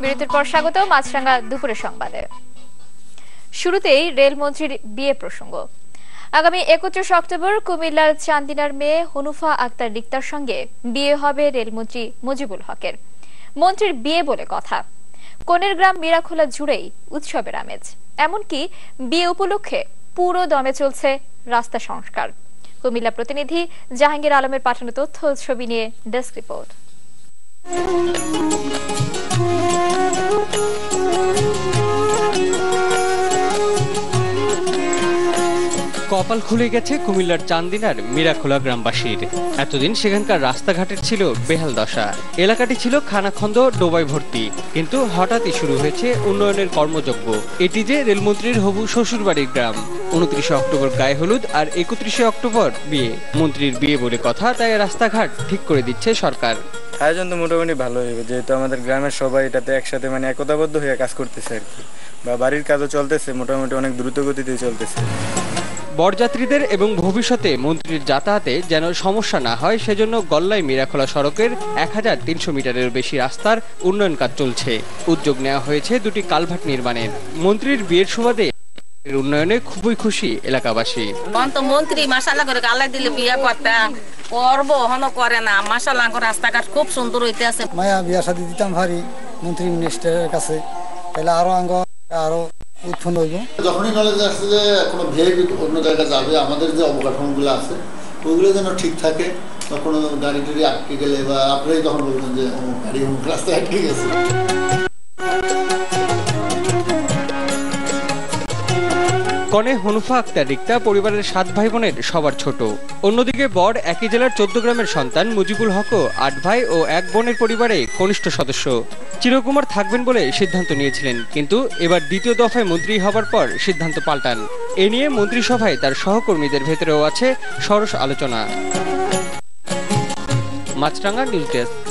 বিরতির পর স্বাগত মাছরাঙ্গা দুপুরের সংবাদে। শুরুতেই রেলমন্ত্রীর বিয়ে প্রসঙ্গ। আগামী একত্রিশ অক্টোবর কুমিল্লার চান্দিনার মেয়ে হনুফা আক্তার রিক্তার সঙ্গে বিয়ে হবে রেলমন্ত্রী মুজিবুল হকের। মন্ত্রীর বিয়ে বলে কথা। কনের গ্রাম মিরাখোলা জুড়েই উৎসবের আমেজ। এমনকি বিয়ে উপলক্ষে পুরো দমে চলছে রাস্তা সংস্কার। কুমিল্লা প্রতিনিধি জাহাঙ্গীর আলমের পাঠানো তথ্য ছবি নিয়ে ডেস্ক রিপোর্ট। কপাল খুলে গেছে কুমিল্লার চান্দিনার মিরাখোলা গ্রামবাসীর। এতদিন সেখানকার রাস্তাঘাটের ছিল বেহাল দশা। এলাকাটি ছিল খানাখন্দ ডোবাই ভর্তি। কিন্তু হঠাৎই শুরু হয়েছে উন্নয়নের কর্মযজ্ঞ। এটি যে রেলমন্ত্রীর হবু শ্বশুরবাড়ির গ্রাম। উনত্রিশে অক্টোবর গায়ে হলুদ আর একত্রিশে অক্টোবর বিয়ে। মন্ত্রীর বিয়ে বলে কথা, তাই রাস্তাঘাট ঠিক করে দিচ্ছে সরকার। আয়োজন তো মোটামুটি ভালো হইবে, যেহেতু আমাদের গ্রামের সবাই এটাতে একসাথে মানে একতাবদ্ধ হয়ে কাজ করতেছে আর কি। বা বাড়ির কাজও চলতেছে, মোটামুটি অনেক দ্রুত গতিতে চলতেছে। বরযাত্রীদের এবং ভবিষ্যতে মন্ত্রীর যাতায়াতে যেন সমস্যা না হয় সেজন্য গল্লাই মিরাখোলা সড়কের এক হাজার তিনশো মিটারের বেশি রাস্তার উন্নয়ন কাজ চলছে। উদ্যোগ নেওয়া হয়েছে দুটি কালভার্ট নির্মাণের। মন্ত্রীর বিয়ের সুবাদে উন্নয়নে খুবই খুশি এলাকাবাসী। মন্ত্রী মাসালা করে গালাই দিলে বিয়া করতাম করব হন করে না। মাসালা রাস্তাঘাট খুব সুন্দর হইতে আছে। মায়া বিয়া শাদি দিতাম ভারী মন্ত্রী মিনিস্টারের কাছে। তাহলে আরও আঙ্গ আরও উৎপন্ন হইব। যখনই নলেজ আসছে যে কোনো ভিআইপি অন্য জায়গায় যাবে, আমাদের যে অবকাঠামোগুলো আছে ওইগুলো যেন ঠিক থাকে, বা কোনো গাড়ি টাড়ি আটকে গেলে বা আপনারাই তখন বলবেন যে গাড়ি রাস্তায় আটকে গেছে। কনে হনুফা আক্তার রিক্তা পরিবারের সাত ভাই বোনের সবার ছোট। অন্যদিকে বর একই জেলার চোদ্দ গ্রামের সন্তান মুজিবুল হকও আট ভাই ও এক বোনের পরিবারে কনিষ্ঠ সদস্য। চিরকুমার থাকবেন বলে সিদ্ধান্ত নিয়েছিলেন, কিন্তু এবার দ্বিতীয় দফায় মন্ত্রী হবার পর সিদ্ধান্ত পাল্টান। এ নিয়ে মন্ত্রিসভায় তার সহকর্মীদের ভেতরেও আছে সরস আলোচনা। Maasranga news desk.